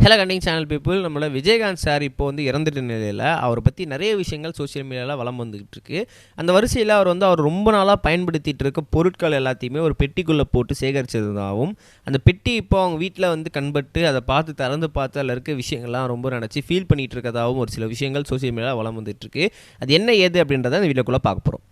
Hello கண்டிங் channel people நம்மளோட Vijayakanth sir இப்போ வந்து இறந்துட்ட நிலையில் அவரை பற்றி நிறைய விஷயங்கள் சோஷியல் மீடியாவில் வளம் வந்துகிட்டு இருக்கு. அந்த வரிசையில் அவர் வந்து அவர் ரொம்ப நாளாக பயன்படுத்திகிட்டு இருக்க பொருட்கள் எல்லாத்தையுமே ஒரு பெட்டிக்குள்ளே போட்டு சேகரித்ததாகவும் அந்த பெட்டி இப்போ அவங்க வீட்டில் வந்து கண்பட்டு அதை பார்த்து திறந்து பார்த்து அதில் இருக்க விஷயங்கள்லாம் ரொம்ப நினச்சி ஃபீல் பண்ணிகிட்டு இருக்கதாகவும் ஒரு சில விஷயங்கள் சோஷியல் மீடியாவில் வளம் வந்துட்டுருக்கு அது என்ன ஏது அப்படின்றத அந்த வீடியோக்குள்ளே பார்க்க போகிறோம்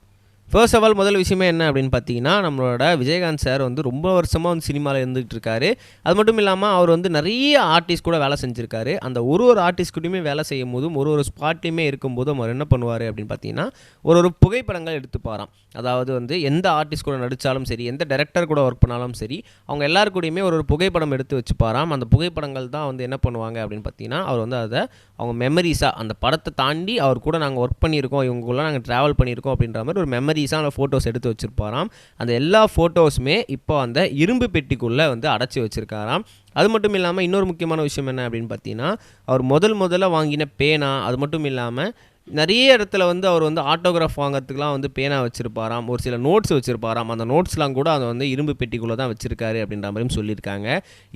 ஃபர்ஸ்ட் ஆஃப் ஆல் முதல் விஷயமே என்ன அப்படின்னு பார்த்தீங்கன்னா நம்மளோட விஜயகாந்த் சார் வந்து ரொம்ப வருஷமாக வந்து சினிமாவில் இருந்துகிட்டு இருக்காரு. அது மட்டும் இல்லாமல் அவர் வந்து நிறைய ஆர்டிஸ்ட் கூட வேலை செஞ்சுருக்காரு. அந்த ஒரு ஒரு ஆர்டிஸ்ட் கூடயுமே வேலை செய்யும் போதும் ஒரு ஒரு ஸ்பாட்லேயுமே இருக்கும்போதும் அவர் என்ன பண்ணுவார் அப்படின்னு பார்த்தீங்கன்னா ஒரு ஒரு புகைப்படங்கள் எடுத்துப்பாராம். அதாவது வந்து எந்த ஆர்டிஸ்ட் கூட நடித்தாலும் சரி எந்த டைரக்டர் கூட ஒர்க் பண்ணாலும் சரி அவங்க எல்லாரு கூடயுமே ஒரு ஒரு புகைப்படம் எடுத்து வச்சுப்பாராம். அந்த புகைப்படங்கள் தான் வந்து என்ன பண்ணுவாங்க அப்படின்னு பார்த்தீங்கன்னா அவர் வந்து அதை அவங்க மெமரிஸாக அந்த படத்தை தாண்டி அவர் கூட நாங்கள் ஒர்க் பண்ணியிருக்கோம் இவங்க கூட நாங்கள் ட்ராவல் பண்ணியிருக்கோம் அப்படின்ற மாதிரி ஒரு மெமரி அந்த ஃபோட்டோஸ் எடுத்து வச்சுருப்பாராம். அந்த எல்லா ஃபோட்டோஸுமே இப்போ அந்த இரும்பு பெட்டிக்குள்ளே வந்து அடைச்சி வச்சுருக்காராம். அது மட்டும் இல்லாமல் இன்னொரு முக்கியமான விஷயம் என்ன அப்படின்னு பார்த்தீங்கன்னா அவர் முதல் முதல்ல வாங்கின பேனா அது மட்டும் இல்லாமல் நிறைய இடத்துல வந்து அவர் வந்து ஆட்டோகிராஃப் வாங்கிறதுக்குலாம் வந்து பேனா வச்சுருப்பாராம். ஒரு சில நோட்ஸ் வச்சுருப்பாராம். அந்த நோட்ஸ்லாம் கூட அதை வந்து இரும்பு பெட்டிக்குள்ளே தான் வச்சுருக்காரு அப்படின்ற மாதிரியும் சொல்லியிருக்காங்க.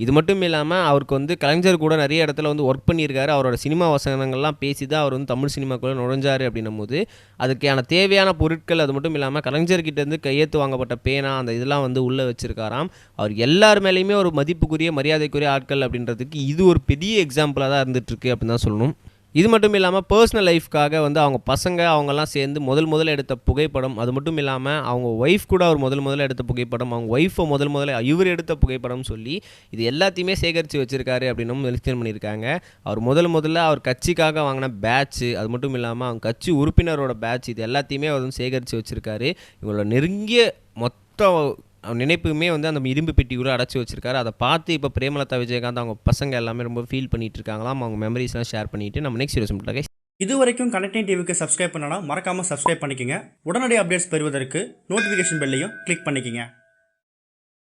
இது மட்டும் இல்லாமல் அவருக்கு வந்து கலைஞர் கூட நிறைய இடத்துல வந்து ஒர்க் பண்ணியிருக்காரு. அவரோட சினிமா வசனங்கள்லாம் பேசி தான் அவர் வந்து தமிழ் சினிமாக்குள்ளே நுழைஞ்சாரு அப்படின்னும் போது அதுக்கான தேவையான பொருட்கள் அது மட்டும் இல்லாமல் கலைஞர்கிட்டேருந்து கையெழுத்து வாங்கப்பட்ட பேனா அந்த இதெல்லாம் வந்து உள்ளே வச்சுருக்காராம். அவர் எல்லார் மேலேயுமே ஒரு மதிப்புக்குரிய மரியாதைக்குரிய ஆட்கள் அப்படின்றதுக்கு இது ஒரு பெரிய எக்ஸாம்பிளாக தான் இருந்துகிட்ருக்கு அப்படின்னு தான் சொல்லணும். இது மட்டும் இல்லாமல் பர்சனல் லைஃப்க்காக வந்து அவங்க பசங்க அவங்கெல்லாம் சேர்ந்து முதல் முதல்ல எடுத்த புகைப்படம் அது மட்டும் இல்லாமல் அவங்க ஒய்ஃப் கூட அவர் முதல் முதல்ல எடுத்த புகைப்படம் அவங்க ஒய்ஃபை முதல் முதல்ல இவர் எடுத்த புகைப்படம் சொல்லி இது எல்லாத்தையுமே சேகரித்து வச்சுருக்காரு அப்படின்னும் மென்ஷன் பண்ணியிருக்காங்க. அவர் முதல் முதல்ல அவர் கட்சிக்காக வாங்கின பேட்ச் அது மட்டும் இல்லாமல் அவங்க கட்சி உறுப்பினரோட பேட்ச் இது எல்லாத்தையுமே அவர் வந்து சேகரித்து வச்சுருக்காரு. இவங்களோட நெருங்கிய மொத்த நினைப்புமே வந்து அந்த இரும்பு பெட்டிக்குள்ளே அடைச்சி வச்சிருக்காரு. அதை பார்த்து இப்போ பிரேமலதா விஜயகாந்த் அவங்க பசங்க எல்லாமே ரொம்ப ஃபீல் பண்ணிட்டு இருக்காங்களாம் அவங்க மெமரிஸ்லாம் ஷேர் பண்ணிட்டு நம்ம நெக்ஸ்ட் வீடியோஸ் மட்டும் இது வரைக்கும் கனெக்டிங் டிவிக்கு சப்ஸ்கிரைப் பண்ணனா மறக்காம சப்ஸ்கிரைப் பண்ணிக்கங்க. உடனடி அப்டேட்ஸ் பெறுவதற்கு நோட்டிஃபிகேஷன் பெல்லையும் கிளிக் பண்ணிக்கங்க.